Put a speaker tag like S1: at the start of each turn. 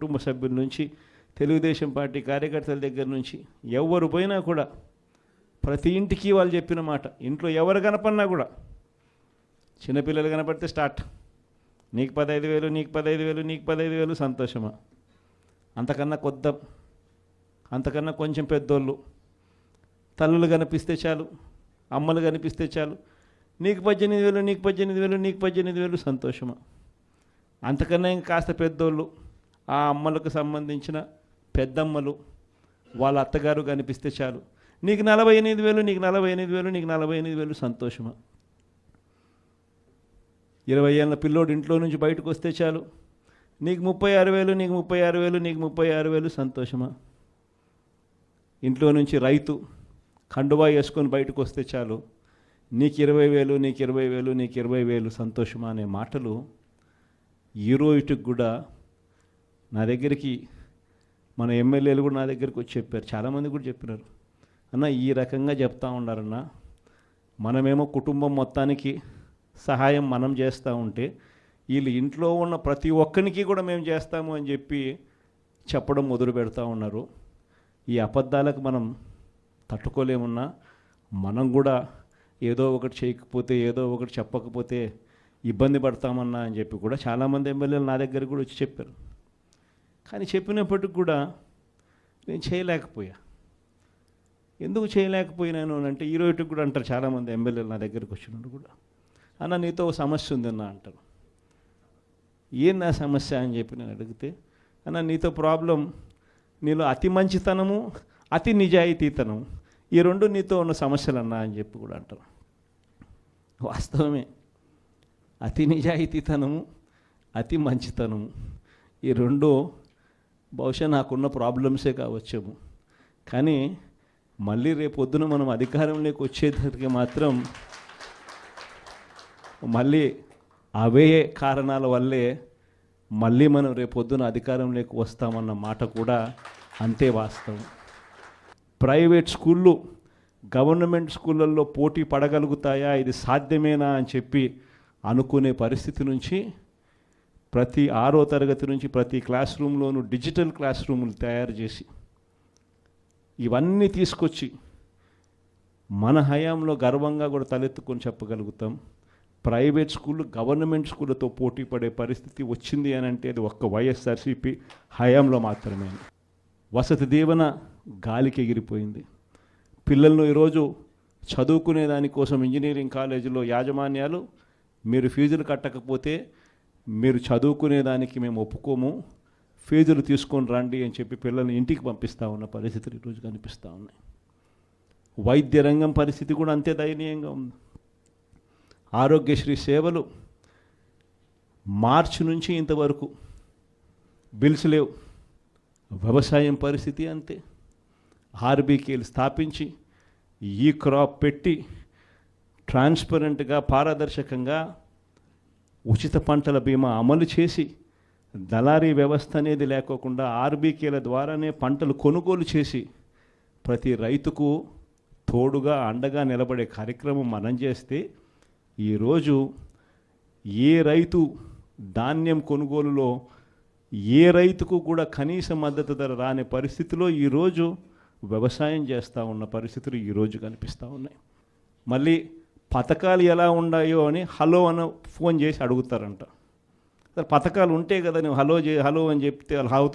S1: కుటుంబ సభ్యుల నుంచి తెలుగుదేశం పార్టీ కార్యకర్తల దగ్గర నుంచి ఎవరు పోయినా కూడా ప్రతి ఇంటికి వాళ్ళు చెప్పిన మాట. ఇంట్లో ఎవరు కనపడినా కూడా చిన్నపిల్లలు కనపడితే స్టార్ట్. నీకు పదహైదు వేలు నీకు పదహైదు వేలు నీకు పదహైదు వేలు సంతోషమా? అంతకన్నా కొద్ద అంతకన్నా కొంచెం పెద్దోళ్ళు. తల్లులు కనిపిస్తే చాలు అమ్మలు కనిపిస్తే చాలు. నీకు పద్దెనిమిది వేలు నీకు పద్దెనిమిది వేలు నీకు పద్దెనిమిది వేలు సంతోషమా? అంతకన్నా ఇంకా కాస్త పెద్దోళ్ళు. ఆ అమ్మలకు సంబంధించిన పెద్దమ్మలు వాళ్ళ అత్తగారు కనిపిస్తే చాలు. నీకు నలభై ఎనిమిది వేలు నీకు నలభై ఎనిమిది వేలు నీకు నలభై ఎనిమిది వేలు సంతోషమా? ఇరవై ఏళ్ళ పిల్లోడు ఇంట్లో నుంచి బయటకు వస్తే చాలు. నీకు ముప్పై ఆరు వేలు నీకు ముప్పై ఆరు వేలు నీకు ముప్పై ఆరు వేలు సంతోషమా? ఇంట్లో నుంచి రైతు కండువా వేసుకొని బయటకు వస్తే చాలు. నీకు ఇరవై వేలు నీకు ఇరవై వేలు నీకు ఇరవై వేలు సంతోషమా అనే మాటలు ఈ రోజుకి కూడా నా దగ్గరికి మన ఎమ్మెల్యేలు కూడా నా దగ్గరికి వచ్చి చెప్పారు. చాలామంది కూడా చెప్పినారు. అన్న ఈ రకంగా చెప్తా ఉన్నారన్న మనమేమో కుటుంబం మొత్తానికి సహాయం మనం చేస్తూ ఉంటే వీళ్ళు ఇంట్లో ఉన్న ప్రతి ఒక్కరికి కూడా మేము చేస్తాము అని చెప్పి చెప్పడం మొదలు పెడతా ఉన్నారు. ఈ అబద్ధాలకు మనం తట్టుకోలేమున్నా మనం కూడా ఏదో ఒకటి చేయకపోతే ఏదో ఒకటి చెప్పకపోతే ఇబ్బంది పడతామన్నా అని చెప్పి కూడా చాలామంది ఎమ్మెల్యేలు నా దగ్గర కూడా వచ్చి చెప్పారు. కానీ చెప్పినప్పటికి కూడా నేను చేయలేకపోయా. ఎందుకు చేయలేకపోయినాను అని అంటే ఈ రోజుకి కూడా అంటారు చాలామంది ఎమ్మెల్యేలు నా దగ్గరికి వచ్చినప్పుడు కూడా అన్న నీతో సమస్య ఉందన్న అంటారు. ఏం నా సమస్య అని చెప్పి నేను అడిగితే అన్న నీతో ప్రాబ్లం నీలో అతి మంచితనము అతి నిజాయితీతనం ఈ రెండు నీతో ఉన్న సమస్యలు అన్నా అని చెప్పి కూడా అంటారు. వాస్తవమే అతి నిజాయితీతనము అతి మంచితనము ఈ రెండో బహుశా నాకున్న ప్రాబ్లమ్సే కావచ్చేమో. కానీ మళ్ళీ రేపు పొద్దున మనం అధికారంలోకి వచ్చేసరికి మాత్రం మళ్ళీ అవే కారణాల వల్లే మళ్ళీ మనం రేపు పొద్దున అధికారంలోకి వస్తామన్న మాట కూడా అంతే వాస్తవం. ప్రైవేట్ స్కూళ్ళు గవర్నమెంట్ స్కూళ్ళల్లో పోటీ పడగలుగుతాయా? ఇది సాధ్యమేనా అని చెప్పి అనుకునే పరిస్థితి నుంచి ప్రతి ఆరో తరగతి నుంచి ప్రతి క్లాస్ రూమ్లోనూ డిజిటల్ క్లాస్ రూములు తయారు చేసి ఇవన్నీ తీసుకొచ్చి మన హయాంలో గర్వంగా కూడా తలెత్తుకొని చెప్పగలుగుతాం. ప్రైవేట్ స్కూళ్ళు గవర్నమెంట్ స్కూళ్ళతో పోటీ పడే పరిస్థితి వచ్చింది అని అంటే అది ఒక్క వైఎస్ఆర్సీపీ హయాంలో మాత్రమే. వసతి దీవెన గాలికి ఎగిరిపోయింది. పిల్లలను ఈరోజు చదువుకునే దానికోసం ఇంజనీరింగ్ కాలేజీలో యాజమాన్యాలు మీరు ఫీజులు కట్టకపోతే మీరు చదువుకునే దానికి మేము ఒప్పుకోము. ఫీజులు తీసుకొని రండి అని చెప్పి పిల్లల్ని ఇంటికి పంపిస్తూ ఉన్న పరిస్థితులు ఈరోజు కనిపిస్తూ ఉన్నాయి. వైద్య రంగం పరిస్థితి కూడా అంతే దయనీయంగా ఉంది. ఆరోగ్యశ్రీ సేవలు మార్చి నుంచి ఇంతవరకు బిల్స్ లేవు. వ్యవసాయం పరిస్థితి అంతే. ఆర్బీకేలు స్థాపించి ఈ క్రాప్ పెట్టి ట్రాన్స్పరెంట్గా పారదర్శకంగా ఉచిత పంటల బీమా అమలు చేసి దళారీ వ్యవస్థ అనేది లేకోకుండా ఆర్బీకేల ద్వారానే పంటలు కొనుగోలు చేసి ప్రతి రైతుకు తోడుగా అండగా నిలబడే కార్యక్రమం మనం చేస్తే ఈరోజు ఏ రైతు ధాన్యం కొనుగోలులో ఏ రైతుకు కూడా కనీస మద్దతు ధర రాని పరిస్థితిలో ఈరోజు వ్యవసాయం చేస్తూ ఉన్న పరిస్థితులు ఈరోజు కనిపిస్తూ ఉన్నాయి. మళ్ళీ పథకాలు ఎలా ఉన్నాయో అని హలో అని ఫోన్ చేసి అడుగుతారంట. అసలు పథకాలు ఉంటే కదా నువ్వు హలో చే హలో అని చెప్తే వాళ్ళు